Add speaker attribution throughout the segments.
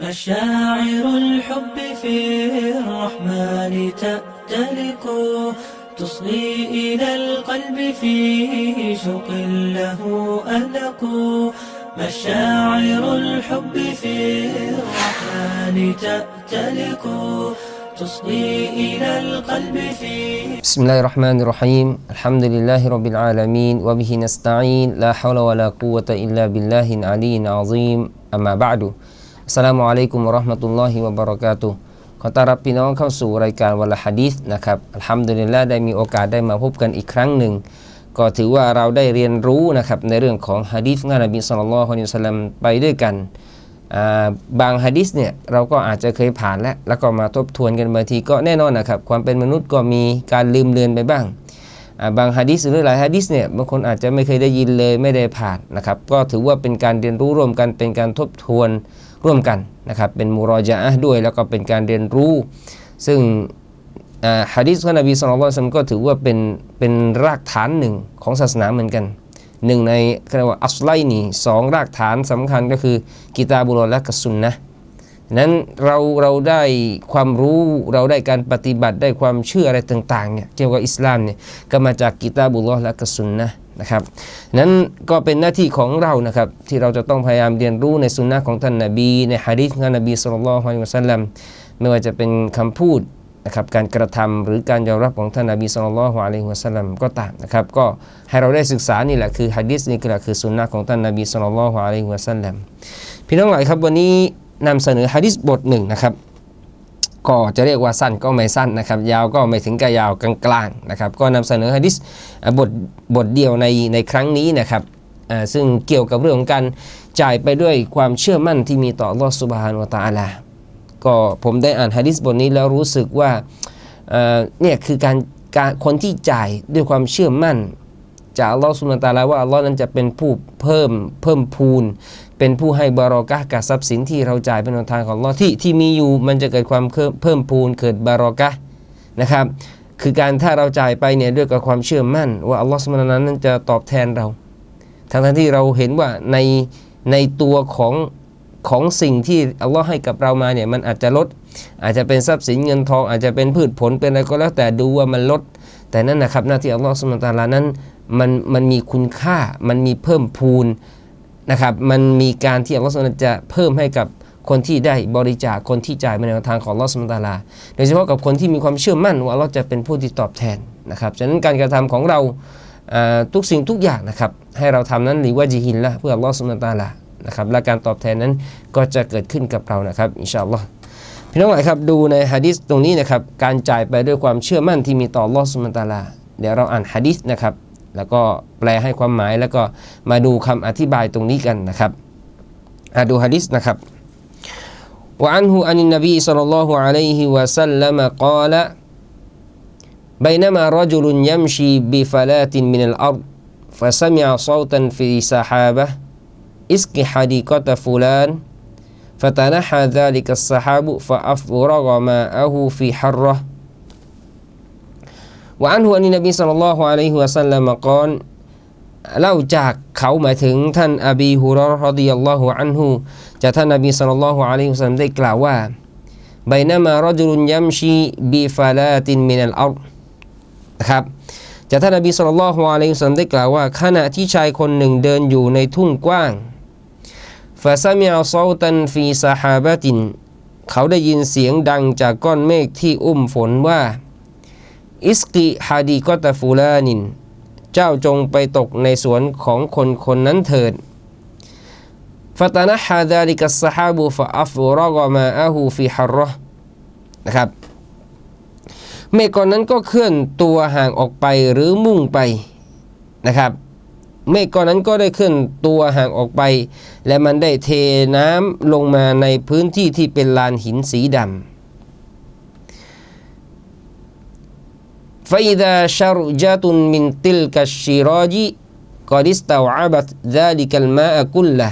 Speaker 1: مشاعر الحب في الرحمن تأتلق تصغي إلى القلب فيه شوق له ألق مشاعر الحب في الرحمن تأتلق تصغي إلى القلب فيه
Speaker 2: بسم الله الرحمن الرحيم. الحمد لله رب العالمين وبه نستعين. لا حول ولا قوة إلا بالله العلي العظيم. أما بعد อั สลามุอะลัยกุมวะเราะห์มะตุลลอฮิวะบะเราะกาตุขอต้อนรับพี่น้องเข้าสู่รายการวันละฮะดีษนะครับอัลฮัมดุลิลลาห์ได้มีโอกาสได้มาพบกันอีกครั้งหนึ่ง ก็ถือว่าเราได้เรียนรู้นะครับในเรื่องของฮะดีษของนบีศ็อลลัลลอฮุอะลัยฮิวะซัลลัมไปด้วยกัน บางฮะดีษเนี่ยเราก็อาจจะเคยผ่านแล้ว แล้วก็มาทบทวนกันบางทีก็แน่นอนนะครับ ความเป็นมนุษย์ก็มีการลืมเลือนไปบ้างบางฮะดิษหรือหลายฮะดิษเนี่ยบางคนอาจจะไม่เคยได้ยินเลยไม่ได้ผ่านนะครับ ก็ถือว่าเป็นการเรียนรู้ร่วมกันเป็นการทบทวน ร่วมกันนะครับเป็นมูรอจาอด้วย แล้วก็เป็นการเรียนรู้ ซึ่งฮะดิษของนบีสุลต่านก็ถือว่าเป็นเป็นรากฐานหนึ่งของศาสนาเหมือนกันหนึ่งในเรียกว่าอัสไลนี่สองรากฐานสำคัญก็คือกิตาบุลและกัสุนนะนั้นเราเราได้ความรู้เราได้การปฏิบัติได้ความเชื่ออะไรต่างๆเนี่ยเกี่ยวกับอิสลามเนี่ยก็มาจากกิตาบุลลอฮ์และกัสุนนะ นะครับนั้นก็เป็นหน้าที่ของเรานะครับที่เราจะต้องพยายามเรียนรู้ในสุนนะของท่านนบี ในฮะดีษของานนบีสุลต่านละฮ์อะลัยฮิวะสัลลัมไม่ว่าจะเป็นคำพูดนะครับการกระทำหรือการยอมรับของท่านนบีสุลต่านละฮ์อะลัยฮิวะสัลลัมก็ตามนะครับก็ให้เราได้ศึกษานี่แหละคือฮะดีษนี่ก็แหละคือสุนนะของท่านนบีสุลต่านละฮ์อะลัยฮิวะสัลลัมพี่น้องหลายครับวันนี้นำเสนอฮะดิษบทหนึ่งนะครับ ก็จะเรียกว่าสั้นก็ไม่สั้นนะครับ ยาวก็ไม่ถึงกับยาวกลางๆนะครับ ก็นำเสนอฮะดิษบทบทเดียวในในครั้งนี้นะครับซึ่งเกี่ยวกับเรื่องของการจ่ายไปด้วยความเชื่อมั่นที่มีต่อลอสุบฮานวะตะอาลาก็ผมได้อ่านฮะดิษบทนี้แล้วรู้สึกว่าเนี่ยคือการการคนที่จ่ายด้วยความเชื่อมั่น จากอัลลอฮฺสุบฮานตาลาว่าอัลลอฮ์นั้นจะเป็นผู้เพิ่มเพิ่มพูน เป็นผู้ให้บารอกะกับทรัพย์สินที่เราจ่ายเป็นทางของลอที่ที่มีอยู่มันจะเกิดความเพิ่มเพิ่มพูนเกิดบารอกะนะครับ คือการถ้าเราจ่ายไปเนี่ยด้วยกับความเชื่อมั่น ว่าอัลลอฮ์สุบานะฮูวะตะอาลานั้นจะตอบแทนเราทั้งทั้งที่เราเห็นว่าในในตัวของของสิ่งที่อัลลอฮ์ให้กับเรามาเนี่ยมันอาจจะลด อาจจะเป็นทรัพย์สินเงินทอง อาจจะเป็นพืชผลเป็นอะไรก็แล้วแต่ดูว่ามันลด แต่นั่นนะครับหน้าที่อัลลอฮ์สุบฮานะฮูวะตะอาลานั้นมันมันมีคุณค่ามันมีเพิ่มพูน นะครับมันมีการที่อัลลอฮฺสุลจะเพิ่มให้กับคนที่ได้บริจาคคนที่จ่ายมาในทางของอัลลอฮฺสุลตาลา โดยเฉพาะกับคนที่มีความเชื่อมั่นว่าอัลลอฮฺจะเป็นผู้ที่ตอบแทนนะครับฉะนั้นการกระทำของเราทุกสิ่งทุกอย่างนะครับให้เราทำนั้นหรือว่าจิฮินละเพื่ออัลลอฮฺสุลตาลานะครับและการตอบแทนนั้นก็จะเกิดขึ้นกับเรานะครับอินชาอัลลอฮ์พี่น้องหลายครับดูในฮะดิษตรงนี้นะครับการจ่ายไปด้วยความเชื่อมั่นที่มีต่ออัลลอฮฺสุลตาลา เดี๋ยวเราอ่านฮะดิษนะครับ แล้วก็แปลให้ความหมายแล้วก็มาดูคำอธิบายตรงนี้กันนะครับอ่ะดูฮะดิษนะครับ وعنه عن النبي صلى الله عليه وسلم قال بينما رجل يمشي بفلاة من الأرض فسمع صوتا في سحابة اسق حديقة فلان فتنحى ذلك السحاب فأفرغ ماءه في حره وعنه أن النبي صلى الله عليه وسلم قال เล่าจากเขาหมายถึงท่านอบีฮุรอรอฎิยัลลอฮุอันฮุจากท่านนบีสัลลัลลอฮุอะลัยฮิวะซัลลัมได้กล่าวว่าไบนามารจุลยัมชีบีฟาลาตินมินัลอัรนะครับจากท่านนบีสัลลัลลอฮุอะลัยฮิวะซัลลัมได้กล่าวว่าขณะที่ชายคนหนึ่งเดินอยู่ในทุ่งกว้างฟาซามิอัซอตันฟีซาฮาบะตินเขาได้ยินเสียงดังจากก้อนเมฆที่อุ้มฝนว่า อิสกิฮาดีกอตฟูลานิน เจ้าจงไปตกในสวนของคนคนนั้นเถิดฟาตานะฮาดาลิกัสฮาบูฟะอัฟรอกมาอาหูฟิฮารอนะครับเมฆก่อนนั้นก็เคลื่อนตัวห่างออกไปหรือมุ่งไปนะครับ เมฆก้อนนั้นก็ได้เคลื่อนตัวห่างออกไป และมันได้เทน้ำลงมาในพื้นที่ที่เป็นลานหินสีดำ فإذا شرجة من تلك الشراج قد استوعبت ذلك الماء كله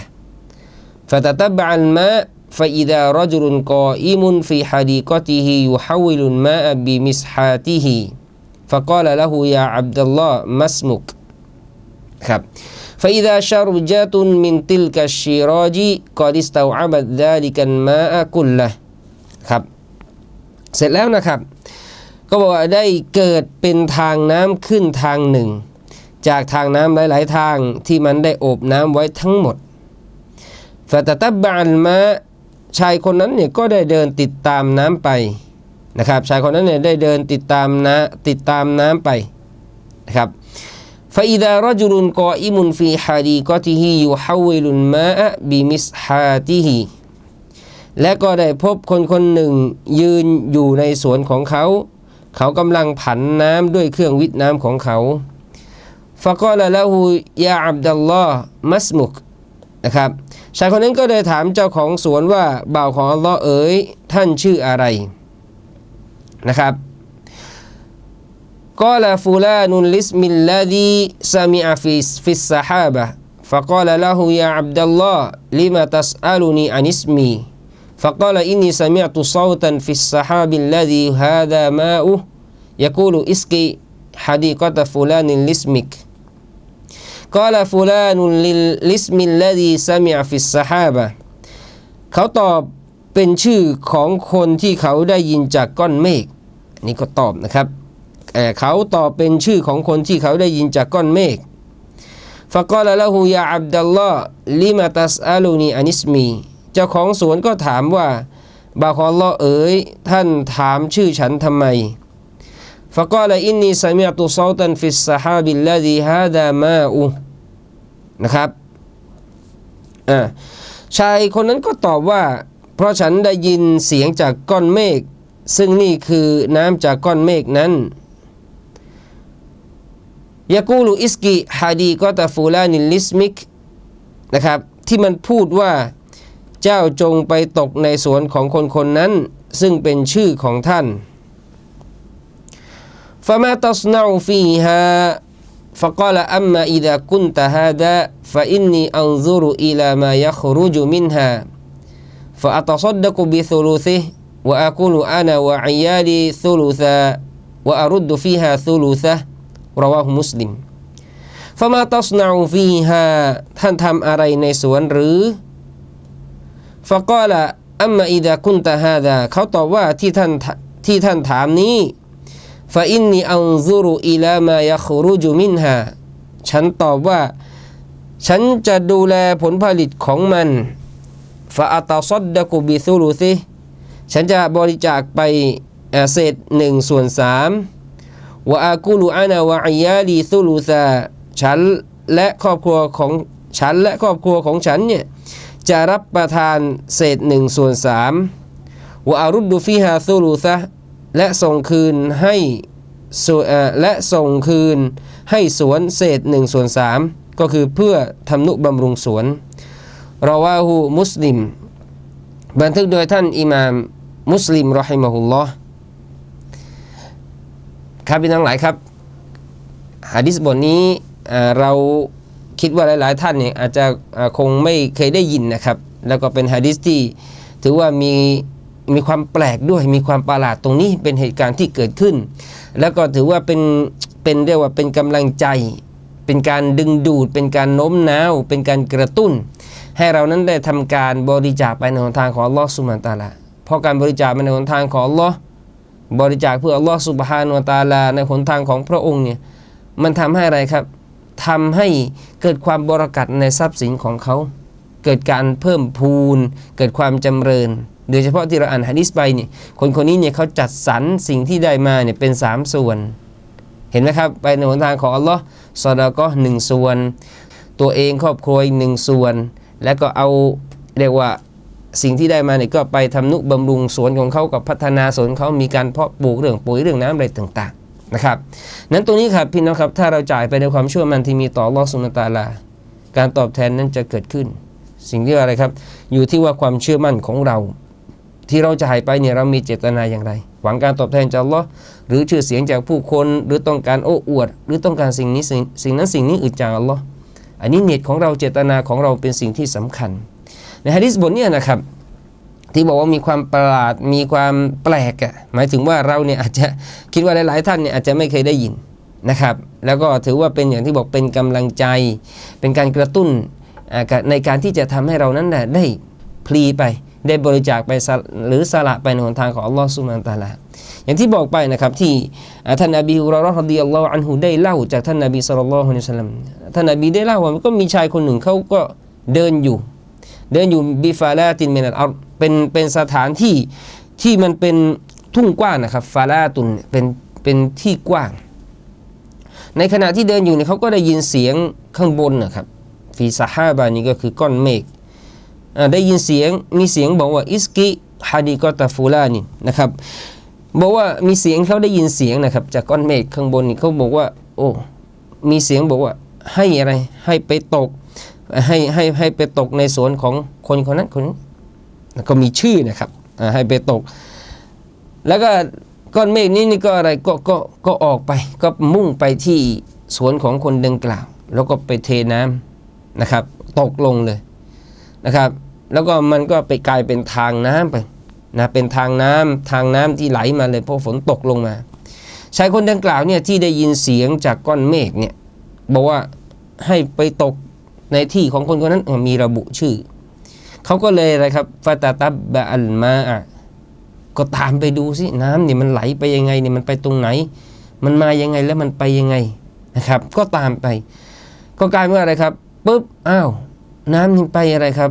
Speaker 2: فتتبع الماء فإذا رجل قائم في حديقته يحول الماء بمسحاته فقال له يا عبد الله ما اسمك ครับ فإذا شرجة من تلك الشراج قد استوعبت ذلك الماء كله ครับ เสร็จแล้วนะครับ ก็บอกว่าได้เกิดเป็นทางน้ำขึ้นทางหนึ่ง จากทางน้ำหลาย ๆ ทางที่มันได้อบน้ำไว้ทั้งหมดฟาตาตับานมาชายคนนั้นเนี่ยก็ได้เดินติดตามน้ำไปนะครับ ชายคนนั้นเนี่ยได้เดินติดตามนะติดตามน้ำไปนะครับฟาอิดารจุลุนกออิมุนฟีฮาดีกอติฮียูฮาวิลุนมาบิมิสฮาติฮีและก็ได้พบคนคนหนึ่งยืนอยู่ในสวนของเขา เขากำลังผันน้ำด้วยเครื่องวิทน้ำของเขาฟะกอละละหูยาอับดัลลอฮ์มัสมุกนะครับชายคนนั้นก็เลยถามเจ้าของสวนว่าบ่าวของอัลลอฮ์เอ๋ยท่านชื่ออะไรนะครับกล่าวฟูลานุลิสมิลลาดีซามิอาฟิสฟิสซาฮาบะฟะกล่าวละหูยาอับดัลลอฮ์ลิมาตัสอัลุนีอานิสมี فقال إني سمعت صوتا في السحاب الذي هذا ماؤه يقول اسقي حديقة فلان لاسمك قال فلان للاسم الذي سمع في السحابة เขาตอบเป็นชื่อของคนที่เขาได้ยินจากก้อนเมฆอันนี้ก็ตอบนะครับเอ่อเขาตอบเป็นชื่อของคนที่เขาได้ยินจากก้อนเมฆ فقال له يا عبد الله لم تسألني عن اسمي เจ้าของสวนก็ถามว่าบ่าวของอัลลอฮ์เอ๋ยท่านถามชื่อฉันทำไม فقال إني سمعت صوتا في السحاب الذي هذا ماؤه นะครับอ่าชายคนนั้นก็ตอบว่า เพราะฉันได้ยินเสียงจากก้อนเมฆซึ่งนี่คือน้ำจากก้อนเมฆนั้นยากูลูอิสกิฮาดีก็ตาฟูลานิลิสมิกนะครับที่มันพูดว่า เจ้าจงไปตกในสวนของคนคนนั้น ซึ่งเป็นชื่อของท่าน فما تصنع فيها فقال أما إذا كنت هذا فإني أنظر إلى ما يخرج منها فأتصدق بثلثه وأكون أنا وعيالي ثلثا وأرد فيها ثلثه رواه مسلم فما تصنع فيها ท่านทำอะไรในสวนหรือ ฟะกอละอัมมาอิดะคุนตะฮาดะเขาตอบว่าที่ท่านที่ท่านถามนี้ฟะอินนีอังซูรุอิลามายาครูจูมินฮาฉันตอบว่า ฉันจะดูแลผลผลิตของมันฟะอัตซอดดะกุบิซูรุซิฉันจะบริจาคไปเศษหนึ่งส่วนสามวะอากูลูอานาวะอียาลีซูรุซาฉันและครอบครัวของฉันและครอบครัวของฉันเนี่ย จะรับประทานเศษหนึ่งส่วนสามวะอารุดดูฟิฮาซุลูซะและส่งคืนให้และส่งคืนให้สวนเศษหนึ่งส่วนสามก็คือเพื่อทำนุบำรุงสวนรอวาหูมุสลิม บันทึกโดยท่านอิหม่ามมุสลิมรอฮิมะฮุลลอฮ์ครับพี่น้องหลายครับฮะดิษบทนี้เรา คิดว่าหลาย ๆ ท่านเนี่ยอาจจะคงไม่เคยได้ยินนะครับ แล้วก็เป็นฮะดิษที่ถือว่ามีมีความแปลกด้วยมีความประหลาดตรงนี้เป็นเหตุการณ์ที่เกิดขึ้น แล้วก็ถือว่าเป็นเป็นเรียกว่าเป็นกำลังใจ เป็นการดึงดูด เป็นการโน้มน้าว เป็นการกระตุ้น ให้เรานั้นได้ทำการบริจาคไปในหนทางของลอสุบฮานตาลาเพราะการบริจาคไปในหนทางของลอบริจาคเพื่ออัลลอฮ์สุบฮานะฮูวะตาลาในหนทางของพระองค์เนี่ยมันทำให้อะไรครับ ทำให้เกิดความบรากัดในทรัพย์สินของเขา เกิดการเพิ่มพูน เกิดความจำเริญ โดยเฉพาะที่เราอ่านฮะดิษไปเนี่ยคนคนนี้เนี่ยเขาจัดสรรสิ่งที่ได้มาเนี่ยเป็นสามส่วน เห็นไหมครับ ไปในหนทางของอัลลอฮ์ซอดาก็หนึ่งส่วน ตัวเองครอบครัวอีกหนึ่งส่วน แล้วก็เอาเรียกว่าสิ่งที่ได้มาเนี่ยก็ไปทำนุบำรุงสวนของเขากับพัฒนาสวนเขามีการเพาะปลูกเรื่องปุ๋ยเรื่องน้ำอะไรต่างๆ นะครับนั้นตรงนี้ครับพี่น้องครับถ้าเราจ่ายไปในความเชื่อมันที่มีต่อลอสุลตาลา การตอบแทนนั้นจะเกิดขึ้น สิ่งที่อะไรครับ อยู่ที่ว่าความเชื่อมั่นของเรา ที่เราจ่ายไปเนี่ยเรามีเจตนาอย่างไร หวังการตอบแทนจากลอหรือชื่อเสียงจากผู้คนหรือต้องการโอ้อวด หรือต้องการสิ่งนี้สิ่งสิ่งนั้นสิ่งนี้อื่นจากอัลลอฮ์อันนี้เนียดของเราเจตนาของเราเป็นสิ่งที่สำคัญ ในฮะดิษบทเนี้นะครับ ที่บอกว่ามีความประหลาดมีความแปลกอะหมายถึงว่าเราเนี่ยอาจจะคิดว่าหลาย ๆ ท่านเนี่ยอาจจะไม่เคยได้ยินนะครับ แล้วก็ถือว่าเป็นอย่างที่บอกเป็นกำลังใจ เป็นการกระตุ้นในการที่จะทำให้เรานั้นนะได้พลีไป ได้บริจาคไปหรือสละไปในหนทางของอัลลอฮ์สุบฮานตะอาลาอย่างที่บอกไปนะครับที่ท่านนบีฮุเราะห์รอฎิยัลลอฮุอันฮุได้เล่าจากท่านนบีศ็อลลัลลอฮุอะลัยฮิวะซัลลัมท่านนบีได้เล่าว่าก็มีชายคนหนึ่งเขาก็เดินอยู่ เดินอยู่บิฟาลาตินเมนัลอัร์ เป็นเป็นสถานที่ที่มันเป็นทุ่งกว้างนะครับฟาลาตุนเป็นเป็นที่กว้าง ในขณะที่เดินอยู่เนี่ยเขาก็ได้ยินเสียงข้างบนนะครับฟีซาฮาบานี่ก็คือก้อนเมฆได้ยินเสียงมีเสียงบอกว่าอิสกิฮาดิกอตาฟูลานี่นะครับบอกว่ามีเสียงเขาได้ยินเสียงนะครับจากก้อนเมฆข้างบนนี่เขาบอกว่า โอ้มีเสียงบอกว่าให้อะไรให้ไปตกให้ให้ให้ไปตกในสวนของคนคนนั้นคนนี้ ก็มีชื่อนะครับให้ไปตก แล้วก็ก้อนเมฆนี้นี่ก็อะไรก็ก็ก็ออกไป ก็มุ่งไปที่สวนของคนดังกล่าว แล้วก็ไปเทน้ำนะครับ ตกลงเลยนะครับ แล้วก็มันก็ไปกลายเป็นทางน้ำไปนะเป็นทางน้ำทางน้ำที่ไหลมาเลยเพราะฝนตกลงมาชายคนดังกล่าวเนี่ยที่ได้ยินเสียงจากก้อนเมฆเนี่ยบอกว่าให้ไปตกในที่ของคนคนนั้นมีระบุชื่อ เขาก็เลยอะไรครับฟาตาตับบะอัลมาอะก็ตามไปดูสิน้ำเนี่ยมันไหลไปยังไงเนี่ยมันไปตรงไหน มันมายังไงแล้วมันไปยังไงนะครับ ก็ตามไป ก็กลายเป็นอะไรครับปุ๊บอ้าวน้ำนี่ไปอะไรครับ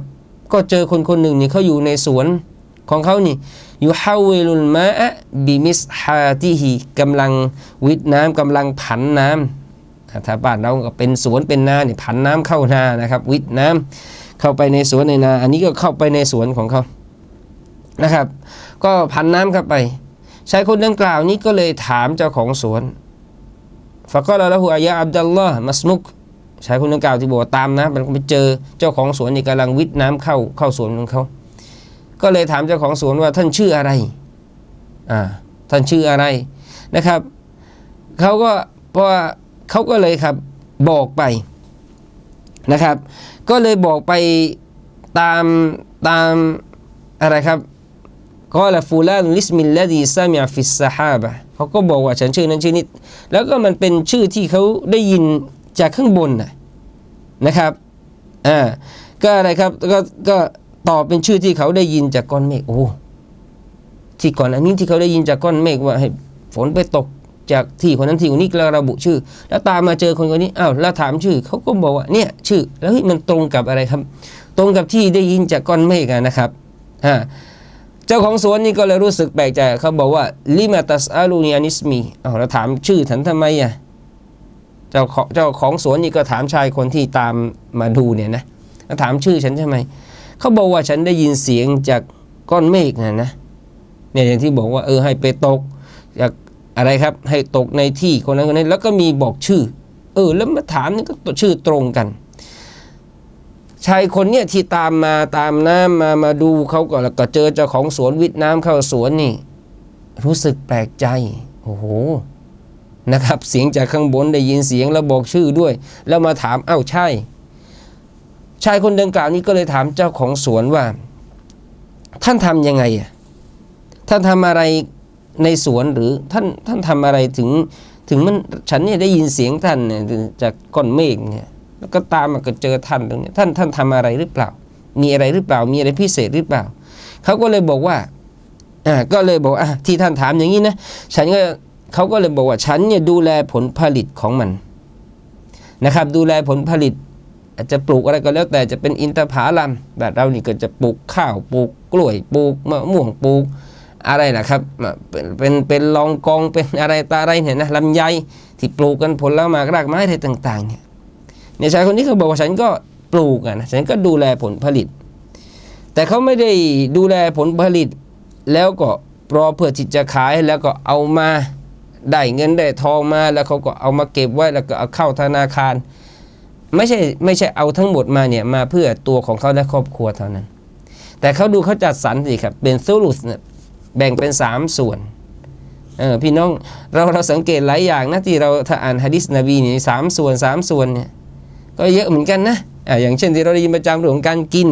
Speaker 2: ก็เจอคนคนหนึ่งนี่เขาอยู่ในสวนของเขานี่ยูฮาวิลุลมาอะบิมิสฮาติฮิกำลังวิดน้ำกำลังผันน้ำอ่าถ้าบ้านเราก็เป็นสวนเป็นนาเนี่ยผันน้ำเข้านานะครับ วิดน้ำ เข้าไปในสวนในนา อันนี้ก็เข้าไปในสวนของเขานะครับ ก็ผันน้ำเข้าไปชายคนดังกล่าวนี้ก็เลยถามเจ้าของสวนฟะก็ละหูอายะอับดัลลอฮ์มัสมุกชายคนดังกล่าวที่บอกว่าตามนะมันไปเจอเจ้าของสวนนี่กำลังวิดน้ำเข้าเข้าสวนของเขา ก็เลยถามเจ้าของสวนว่าท่านชื่ออะไรอ่าท่านชื่ออะไรนะครับเขาก็เพราะว่าเขาก็เลยครับบอกไป นะครับ ก็เลยบอกไปตามตามอะไรครับก็ละฟูลานลิสมิลลดีซามิฟิสซาฮาบะเขาก็บอกว่าฉันชื่อนั้นชื่อนี้แล้วก็มันเป็นชื่อที่เขาได้ยินจากข้างบนนะนะครับอ่าก็อะไรครับก็ก็ตอบเป็นชื่อที่เขาได้ยินจากก้อนเมฆโอ้ที่ก่อนอันนี้ที่เขาได้ยินจากก้อนเมฆว่าให้ฝนไปตก จากที่คนนั้นที่คนนี้แล้วระบุชื่อ แล้วตามมาเจอคนคนนี้อ้าวแล้วถามชื่อเขาก็บอกว่าเนี่ยชื่อ แล้วมันตรงกับอะไรครับ ตรงกับที่ได้ยินจากก้อนเมฆนะครับอ่าเจ้าของสวนนี่ก็เลยรู้สึกแปลกใจเขาบอกว่าลิมาตัสอาลูนีอานิสมีอ้าวแล้วถามชื่อฉันทำไมอะเจ้าของเจ้าของสวนนี่ก็ถามชายคนที่ตามมาดูเนี่ยนะแล้วถามชื่อฉันใช่ไหมเขาบอกว่าฉันได้ยินเสียงจากก้อนเมฆนะนะเนี่ยอย่างที่บอกว่าเออให้ไปตกจาก อะไรครับให้ตกในที่คนนั้นคนนี้แล้วก็มีบอกชื่อ เออ แล้วมาถามนี่ก็ชื่อตรงกัน ชายคนเนี่ยที่ตามมาตามน้ำมามาดูเขาก็แล้วก็เจอเจ้าของสวนวิทย์น้ำเข้าสวนนี่ รู้สึกแปลกใจ โอ้โหนะครับ เสียงจากข้างบนได้ยินเสียงแล้วบอกชื่อด้วย แล้วมาถามเอ้าใช่ ชายคนดังกล่าวนี้ก็เลยถามเจ้าของสวนว่า ท่านทำยังไงอะท่านทำอะไร ในสวนหรือท่านท่านทำอะไรถึง ถึงมันฉันเนี่ยได้ยินเสียงท่านเนี่ยจากก้อนเมฆเนี่ยแล้วก็ตามมาก็เจอท่านตรงนี้ท่านท่านทำอะไรหรือเปล่า มีอะไรหรือเปล่า มีอะไรพิเศษหรือเปล่าเขาก็เลยบอกว่าอ่าก็เลยบอกอะที่ท่านถามอย่างนี้นะฉันก็เขาก็เลยบอกว่าฉันเนี่ยดูแลผลผลิตของมันนะครับ ดูแลผลผลิต อาจจะปลูกอะไรก็แล้วแต่จะเป็นอินทผลัมแบบเรานี่ก็จะปลูกข้าวปลูกกล้วยปลูกมะม่วงปลูก อะไรนะครับเป็นเป็นเป็นลองกองเป็นอะไรตาอะไรเนี่ยนะลำไยที่ปลูกกันผลแล้วมากรากไม้อะไรต่างๆเนี่ยเนี่ยชายคนนี้เขาบอกว่าฉันก็ปลูกอะนะฉันก็ดูแลผลผลิต แต่เขาไม่ได้ดูแลผลผลิต แล้วก็รอเพื่อที่จะขายแล้วก็เอามาได้เงินได้ทองมาแล้วเขาก็เอามาเก็บไว้แล้วก็เอาเข้าธนาคาร ไม่ใช่ไม่ใช่เอาทั้งหมดมาเนี่ยมาเพื่อตัวของเขาและครอบครัวเท่านั้น แต่เขาดูเขาจัดสรรสิครับเป็นซูรุสเนี่ย แบ่งเป็น 3 ส่วนเออพี่น้องเราเราสังเกตหลายอย่างนะที่เราถ้าอ่านฮะดิษนบีนี่สามส่วนสามส่วนเนี่ยก็เยอะเหมือนกันนะอ่าอย่างเช่นที่เราได้ยินประจำเรื่องของการกิน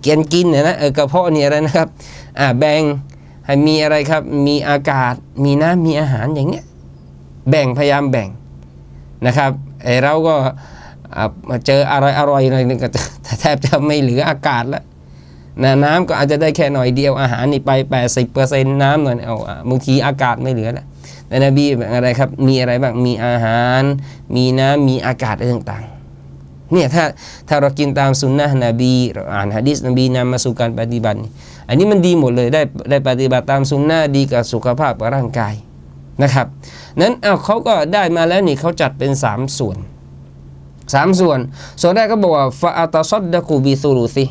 Speaker 2: เกียนกินเนี่ยนะเออกระเพาะเนี่ยอะไรนะครับอ่าแบ่งให้มีอะไรครับมีอากาศมีน้ำมีอาหารอย่างเงี้ยแบ่งพยายามแบ่งนะครับไอเราก็อะมาเจออร่อยอร่อยหน่อยนึงก็แทบจะไม่เหลืออากาศแล้ว นะน้ำก็อาจจะได้แค่หน่อยเดียวอาหารนี่ไป 80%น้ำหน่อยเอาบางทีอากาศไม่เหลือแล้วแต่นบีอะไรครับ มีอะไรบ้างมีอาหาร มีน้ำมีอากาศอะไรต่างๆเนี่ยถ้าถ้าเรากินตามสุนนะนบีเราอ่านฮะดิษนบีนำมาสู่การปฏิบัติ อันนี้มันดีหมดเลยได้ได้ปฏิบัติตามสุนนะดีกับสุขภาพกับร่างกายนะครับนั้นเอาเขาก็ได้มาแล้วนี่เขาจัดเป็น 3 ส่วน 3 ส่วน ส่วนแรกก็บอกว่าฟาอัตซัดดะกูบิซูรุซิ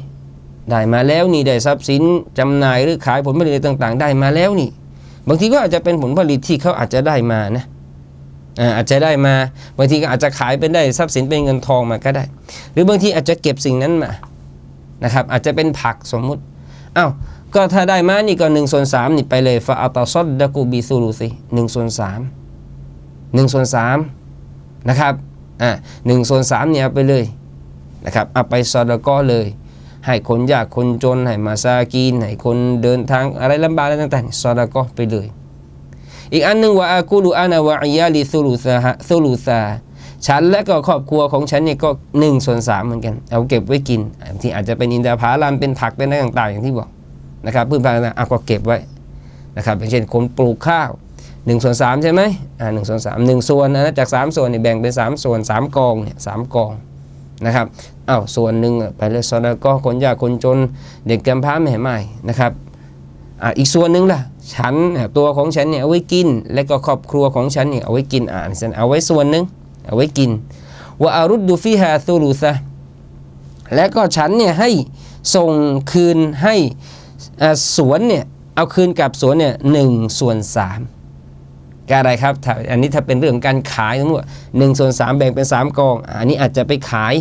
Speaker 2: ได้มาแล้วนี่ได้ทรัพย์สินจำหน่ายหรือขายผลผลิตต่าง ๆ ได้มาแล้วนี่ บางทีก็อาจจะเป็นผลผลิตที่เขาอาจจะได้มานะอาจจะได้มาบางทีก็อาจจะขายเป็นได้ทรัพย์สินเป็นเงินทองมาก็ได้ หรือบางทีอาจจะเก็บสิ่งนั้นมานะครับ อาจจะเป็นผักสมมุติอ้าวก็ถ้าได้มานี่ก็หนึ่งส่วนสามนี่ไปเลยฟาอัตซัดดะกูบิซูรุซิหนึ่งส่วนสามหนึ่งส่วนสามนะครับอ่าหนึ่งส่วนสามเนี่ยเอาไปเลยนะครับเอาไปซอดก็เลย ให้คนยากคนจน ให้มาซากีน ให้คนเดินทางอะไรลำบากอะไรต่างๆซอดก็ไปเลย อีกอันหนึ่งว่าอากูลูอานาวะอียาลิซุลูซาฮะซุลูซาฉันและก็ครอบครัวของฉันเนี่ยก็หนึ่งส่วนสามเหมือนกัน เอาเก็บไว้กินที่อาจจะเป็นอินทผลัมเป็นผักเป็นอะไรต่างๆ อย่างที่บอกนะครับพืชพันธุ์ต่างๆเอาก็เก็บไว้นะครับอย่างเช่นคนปลูกข้าวหนึ่งส่วนสามใช่ไหมอ่าหนึ่งส่วนสามหนึ่งส่วนนะจากสามส่วนเนี่ยแบ่งเป็นสามส่วนสามกองเนี่ยสามกอง นะครับอ้าวส่วนหนึ่งไปเลยซอดาก็คนยากคนจนเด็กกำพร้าแม่ใหม่นะครับอ่าอีกส่วนหนึ่งล่ะฉันตัวของฉันเนี่ยเอาไว้กิน และก็ครอบครัวของฉันเนี่ยเอาไว้กินอ่านฉันเอาไว้ส่วนหนึ่งเอาไว้กินว่าอารุดดูฟิฮาซูลูซะและก็ฉันเนี่ยให้ส่งคืนให้สวนเนี่ยเอาคืนกับสวนเนี่ยหนึ่งส่วนสาม ก็อะไรครับถ้าอันนี้ถ้าเป็นเรื่องการขายทั้งหมดหนึ่งส่วนสามแบ่งเป็นสามกอง อันนี้อาจจะไปขาย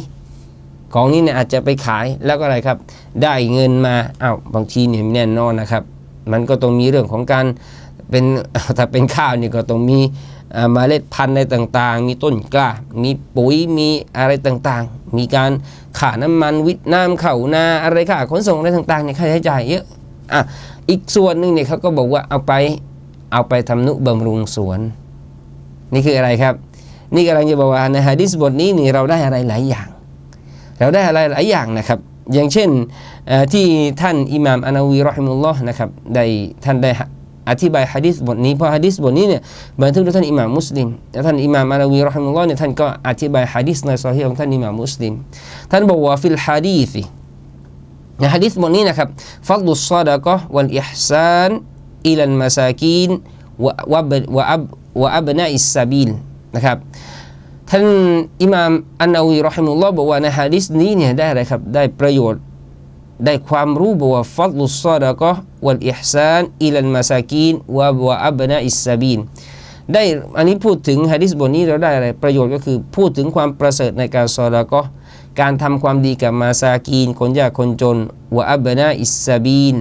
Speaker 2: ของนี้เนี่ยอาจจะไปขายแล้วก็อะไรครับ ได้เงินมาอ้าวบางทีเนี่ยแน่นอนนะครับ มันก็ต้องมีเรื่องของการเป็นถ้าเป็นข้าวนี่ก็ต้องมีเมล็ดพันธุ์อะไรต่างๆ มีต้นกล้า มีปุ๋ยมีอะไรต่างๆ มีการขาน้ำมันวิทน้ำเข่านาอะไรค่าขนส่งอะไรต่างๆเนี่ยค่าใช้จ่ายเยอะอะอีกส่วนหนึ่งเนี่ยเขาก็บอกว่าเอาไป เอาไปทำนุบำรุงสวน นี่คืออะไรครับ นี่กำลังจะบอกว่าในฮะดิษบทนี้นี่เราได้อะไรหลายอย่าง เราได้อะไรหลายอย่างนะครับ อย่างเช่นที่ท่านอิหม่ามอานาวีรอฮิมุลลอฮ์นะครับได้ท่านได้อธิบายฮะดิษบทนี้เพราะฮะดิษบทนี้เนี่ยบันทึกโดยท่านอิหม่ามมุสลิมและท่านอิหม่ามอานาวีรอฮิมุลลอฮ์เนี่ยท่านก็อธิบายฮะดิษในซอฮีของท่านอิหม่ามมุสลิมท่านบอกว่าฟิลฮะดีษในฮะดิษบทนี้นะครับฟัดลุสซาดะกะฮ์วัลอิห์ซาน อิลันมาซากีนวะวะวะอับวะอับนาอิสซาบิลนะครับท่านอิหม่ามอันนาวีรอฮิมุลลอฮ์บอกว่าในฮะดิษนี้เนี่ยได้อะไรครับได้ประโยชน์ได้ความรู้บอกว่าฟัดลุสซาดะกะฮ์วัลอิห์ซานอิลันมาซากีนวะวะอับนาอิสซาบิลได้อันนี้พูดถึงฮะดิษบทนี้เราได้อะไรประโยชน์ก็คือพูดถึงความประเสริฐในการซอดะกะฮ์การทำความดีกับมาซากีน คนยากคนจนวะอับนาอิสซาบิน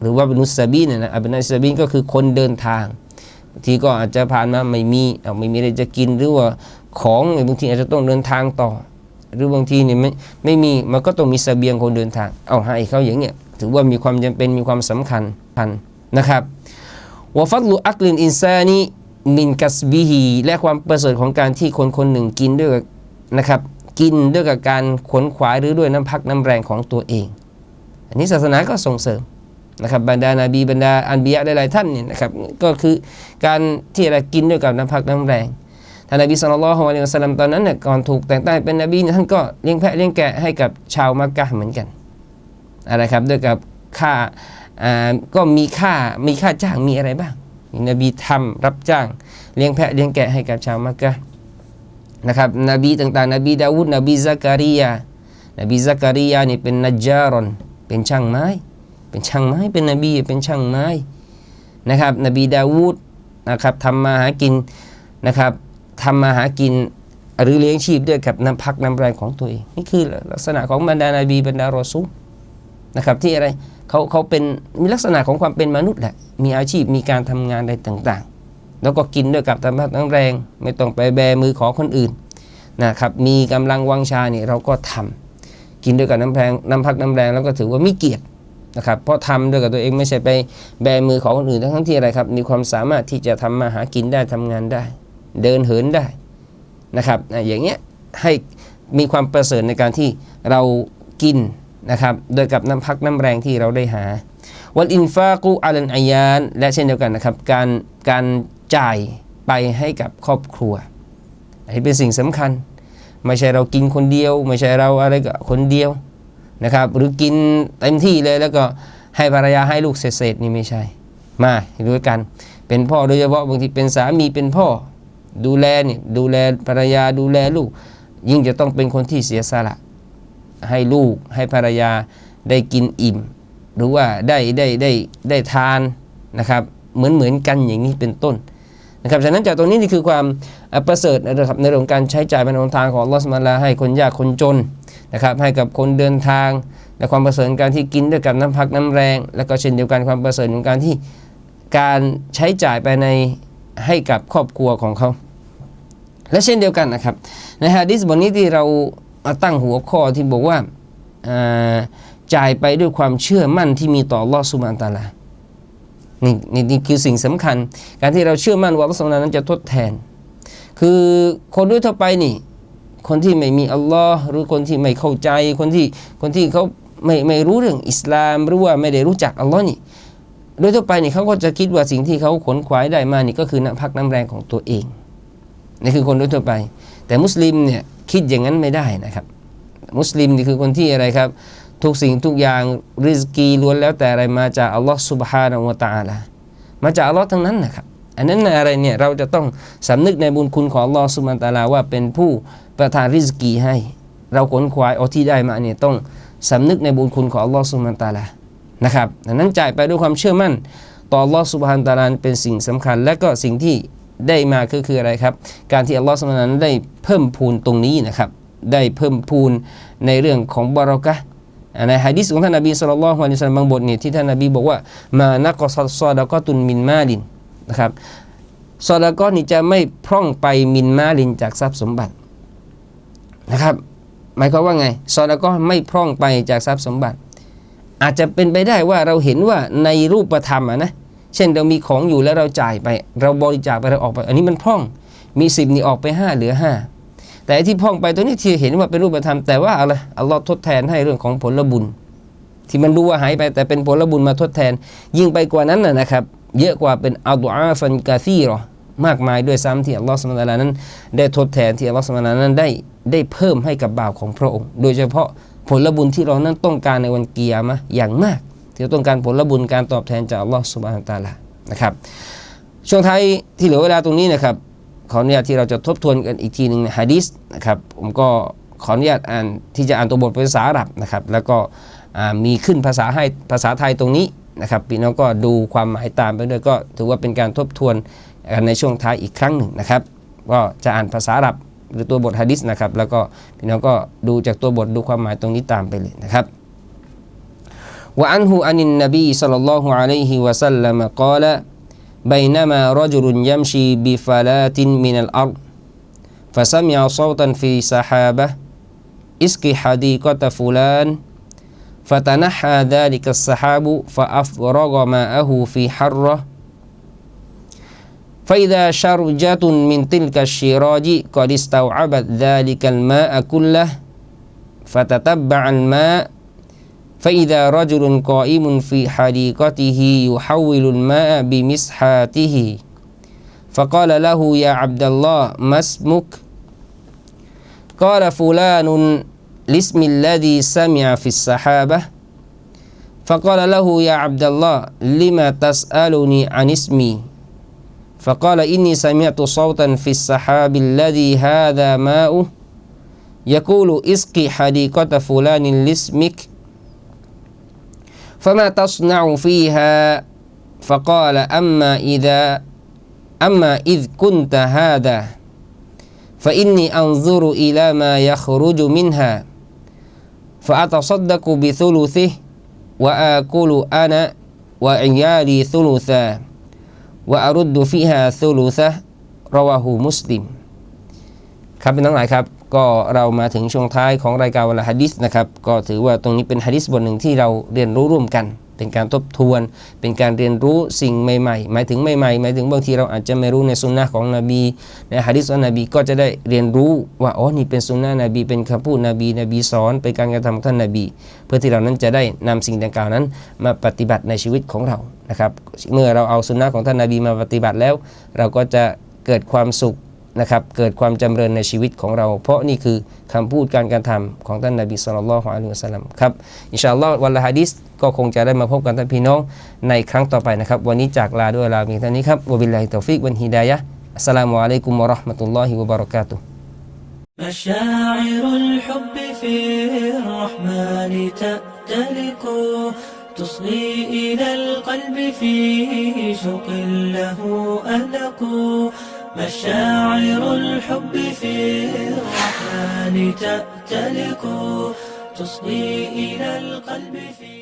Speaker 2: หรือว่าบนุสซาบีนเนยนะอับนาสซาบินก็คือคนเดินทาง ทีก็อาจจะผ่านมาไม่มีเอาไม่มีอะไรจะกินหรือว่าของบางทีอาจจะต้องเดินทางต่อ หรือบางทีเนี่ยไม่ไม่มีมันก็ต้องมีเสบียงคนเดินทาง เอาให้เขาอย่างเงี้ยถือว่ามีความจำเป็นมีความสำคัญพันนะครับวะฟัดลุอักลินอินซานีมินกัสบิฮีและความประเสริฐของการที่คนคนหนึ่งกินด้วยกับนะครับกินด้วยกับการขนขวายหรือด้วยน้ำพักน้ำแรงของตัวเอง อันนี้ศาสนาก็ส่งเสริม นะครับบรรดานาบีบรรดาอันบียะหลายๆท่านเนี่ยนะครับก็คือการที่เรากินด้วยกับน้ำพักน้ำแรงท่านนบีสุลต่านละฮ์อะลัยฮิวสลัมตอนนั้นเนี่ยก่อนถูกแต่งตั้งเป็นนบีเนี่ยท่านก็เลี้ยงแพะเลี้ยงแกะให้กับชาวมักกะเหมือนกันอะไรครับด้วยกับค่าอ่าก็มีค่ามีค่าจ้างมีอะไรบ้างนบีทำรับจ้างเลี้ยงแพะเลี้ยงแกะให้กับชาวมักกะนะครับนบีต่างๆ นบีดาวูดนบีซักการียานบีซักการียานี่เป็นนัจจารอนเป็นช่างไม้ เป็นช่างไม้เป็นนบีเป็นช่างไม้นะครับนบีดาวูดนะครับทำมาหากินนะครับทำมาหากินหรือเลี้ยงชีพด้วยกับน้ำพักน้ำแรงของตัวเองนี่คือลักษณะของบรรดานาบีบรรดารอซูนะครับที่อะไรเขาเขาเป็นมีลักษณะของความเป็นมนุษย์แหละมีอาชีพมีการทำงานอะไรต่างๆ แล้วก็กินด้วยกับน้ำพักน้ำแรง ไม่ต้องไปแบมือขอคนอื่นนะครับมีกำลังวังชาเนี่ยเราก็ทำกินด้วยกับน้ำแรงน้ำพักน้ำแรงแล้วก็ถือว่ามีเกียรติ นะครับเพราะทำด้วยกับตัวเองไม่ใช่ไปแบมือของคนอื่นทั้งที่อะไรครับ มีความสามารถที่จะทำมาหากินได้ทำงานได้ เดินเหินได้นะครับอย่างเงี้ยให้มีความประเสริฐในการที่เรากินนะครับโดยกับน้ำพักน้ำแรงที่เราได้หา วัลอินฟากุอัลันอายานและเช่นเดียวกันนะครับ การการจ่ายไปให้กับครอบครัวอันนี้เป็นสิ่งสำคัญ ไม่ใช่เรากินคนเดียว ไม่ใช่เราอะไรก็คนเดียว นะครับ หรือกินเต็มที่เลยแล้วก็ให้ภรรยาให้ลูกเศษๆนี่ไม่ใช่ มาด้วยกัน เป็นพ่อโดยเฉพาะบางทีเป็นสามีเป็นพ่อ ดูแลนี่ดูแลภรรยาดูแลลูก ยิ่งจะต้องเป็นคนที่เสียสละ ให้ลูกให้ภรรยาได้กินอิ่ม หรือว่าได้ได้ได้ได้ทานนะครับเหมือนเหมือนกันอย่างนี้เป็นต้นนะครับฉะนั้นจากตรงนี้นี่คือความประเสริฐนะครับในเรื่องการใช้จ่ายเป็นหนทางของอัลอสุบฮานะฮูวะตะอาลาให้คนยากคนจน นะครับให้กับคนเดินทาง และความประเสริฐในการที่กินด้วยกับน้ำพักน้ำแรง และก็เช่นเดียวกันความประเสริฐของการที่การใช้จ่ายไปในให้กับครอบครัวของเขา และเช่นเดียวกันนะครับในฮะดิษบทนี้ที่เราตั้งหัวข้อที่บอกว่าจ่ายไปด้วยความเชื่อมั่นที่มีต่ออัลอสุบานตาลานี่นี่นี่คือสิ่งสำคัญ การที่เราเชื่อมั่นว่าอัลลอฮ์สุบานตาลานั้นจะทดแทน คือคนด้วยทั่วไปนี่ คนที่ไม่มีอัลลอฮ์หรือคนที่ไม่เข้าใจคนที่คนที่เขาไม่ไม่รู้เรื่องอิสลามหรือว่าไม่ได้รู้จักอัลลอฮ์นี่โดยทั่วไปนี่เขาก็จะคิดว่าสิ่งที่เขาขนขวายได้มานี่ก็คือน้ำพักน้ำแรงของตัวเองนี่คือคนโดยทั่วไป แต่มุสลิมเนี่ยคิดอย่างนั้นไม่ได้นะครับ มุสลิมนี่คือคนที่อะไรครับ ทุกสิ่งทุกอย่างริสกีล้วนแล้วแต่อะไรมาจากอัลลอฮ์สุบฮานาอัลตาลามาจากอัลลอฮ์ทั้งนั้นนะครับ อันนั้นอะไรเนี่ยเราจะต้องสำนึกในบุญคุณของลอสุมาตาลาว่าเป็นผู้ประทานริสกีให้ เราขนควายเอาที่ได้มาเนี่ยต้องสำนึกในบุญคุณของลอสุมาตาลานะครับดังนั้นจ่ายไปด้วยความเชื่อมั่น ต่อลอสุบฮานตาลาเป็นสิ่งสำคัญ และก็สิ่งที่ได้มาก็คืออะไรครับ การที่ลอสุมานั้นได้เพิ่มพูนตรงนี้นะครับ ได้เพิ่มพูนในเรื่องของบารอกะในฮะดิษของท่านนบีสุลต่านละฮ์วะนิสัลบางบทเนี่ยที่ท่านนบีบอกว่ามานักกอซัดซอดะก็ตุนมินมาดิน นะครับซอดะกอนี่จะไม่พร่องไปมินมาลินจากทรัพย์สมบัตินะครับ หมายความว่าไงซอดะกอไม่พร่องไปจากทรัพย์สมบัติ อาจจะเป็นไปได้ว่าเราเห็นว่าในรูปธรรมอะนะเช่นเรามีของอยู่แล้วเราจ่ายไป เราบริจาคไปเราออกไป อันนี้มันพร่องมีสิบนี่ออกไปห้าเหลือห้าแต่ที่พ่องไปตัวนี้ที่เห็นว่าเป็นรูปธรรมแต่ว่าอะไรอัลลอฮ์ทดแทนให้เรื่องของผลบุญ ที่มันดูว่าหายไปแต่เป็นผลบุญมาทดแทนยิ่งไปกว่านั้นนะนะครับ เยอะกว่าเป็นอัลอาฟันกาซีรอมากมายด้วยซ้ำที่อัลลอฮ์สุบานตาลานั้น ได้ทดแทนที่อัลลอฮ์สุบานตาลานั้นได้ได้เพิ่มให้กับบ่าวของพระองค์ โดยเฉพาะผลบุญที่เรานั้นต้องการในวันเกียร์มะอย่างมาก ที่เราต้องการผลบุญการตอบแทนจากอัลลอฮ์สุบฮานตาลานะครับช่วงท้ายที่เหลือเวลาตรงนี้นะครับขออนุญาตที่เราจะทบทวนกันอีกทีหนึ่งในฮะดิษนะครับผมก็ขออนุญาตอ่านที่จะอ่านตัวบทเป็นภาษาอาหรับนะครับแล้วก็มีขึ้นภาษาให้ภาษาไทยตรงนี้ นะครับพี่น้องก็ดูความหมายตามไปด้วยก็ถือว่าเป็นการทบทวนกันในช่วงท้ายอีกครั้งหนึ่งนะครับก็จะอ่านภาษาอาหรับหรือตัวบทฮะดิษนะครับแล้วก็พี่น้องก็ดูจากตัวบทดูความหมายตรงนี้ตามไปเลยนะครับ وعنه عن النبي صلى الله عليه وسلم قال بينما رجل يمشي بفلاة من الأرض فسمع صوتا في سحابة اسق حديقة فلان فتنحى ذلك السحاب فأفرغ ماءه في حرة. فإذا شرجة من تلك الشراج قد استوعبت ذلك الماء كله فتتبع الماء. فإذا رجل قائم في حديقته يحول الماء بمسحاته. فقال له يا عبد الله ما اسمك؟ قال فلان الاسم الذي سمع في السحابة فقال له يا عبد الله لما تسألني عن اسمي؟ فقال إني سمعت صوتا في السحاب الذي هذا ماء يقول اسقي حديقة فلان لاسمك. فما تصنع فيها؟ فقال أما إذا أما إذ كنت هذا فإني أنظر إلى ما يخرج منها. ฟาอัตซัดดะกูบิซูลูซิวะอากูลูอานะวะอียาลีซูลูซาวะอารุดดูฟิฮาลูซะรอวหูมุสลิมครับเป็นทั้งหลายครับ ก็เรามาถึงช่วงท้ายของรายการวลาฮัดดิสนะครับ ก็ถือว่าตรงนี้เป็นฮัดดิสบทหนึ่งที่เราเรียนรู้ร่วมกัน เป็นการทบทวน เป็นการเรียนรู้สิ่งใหม่ๆ หมายถึงใหม่ๆ หมายถึงบางทีเราอาจจะไม่รู้ในสุนนะของนบีในฮะดิษของนบีก็จะได้เรียนรู้ว่าอ๋อนี่เป็นสุนนะนบีเป็นคำพูดนบีนบีสอนเป็นการกระทำของท่านนบี เพื่อที่เรานั้นจะได้นำสิ่งดังกล่าวนั้น มาปฏิบัติในชีวิตของเรานะครับ เมื่อเราเอาสุนนะของท่านนบีมาปฏิบัติแล้ว เราก็จะเกิดความสุข นะครับเกิดความจำเริญในชีวิตของเรา เพราะนี่คือคำพูดการกระทำของท่านนบีสุลต่านละฮ์อะลัยฮิวะสัลลัมครับอินชาอัลลอฮ์วันละฮะดิษก็คงจะได้มาพบกันท่านพี่น้องในครั้งต่อไปนะครับ วันนี้จากลาด้วยลาเพียงเท่านี้ครับวะบิลลาฮิตอฟิกวันฮิดายะห์อัสสลามุอะลัยกุมวะเราะห์มะตุลลอฮิวะบะเราะกาตุฮ์
Speaker 1: مشاعر الحب في الرحمن تأتلق تصغي إلى القلب فيه شوق له ألق مشاعر الحب في الرحمن تأتلق تصغي إلى القلب فيه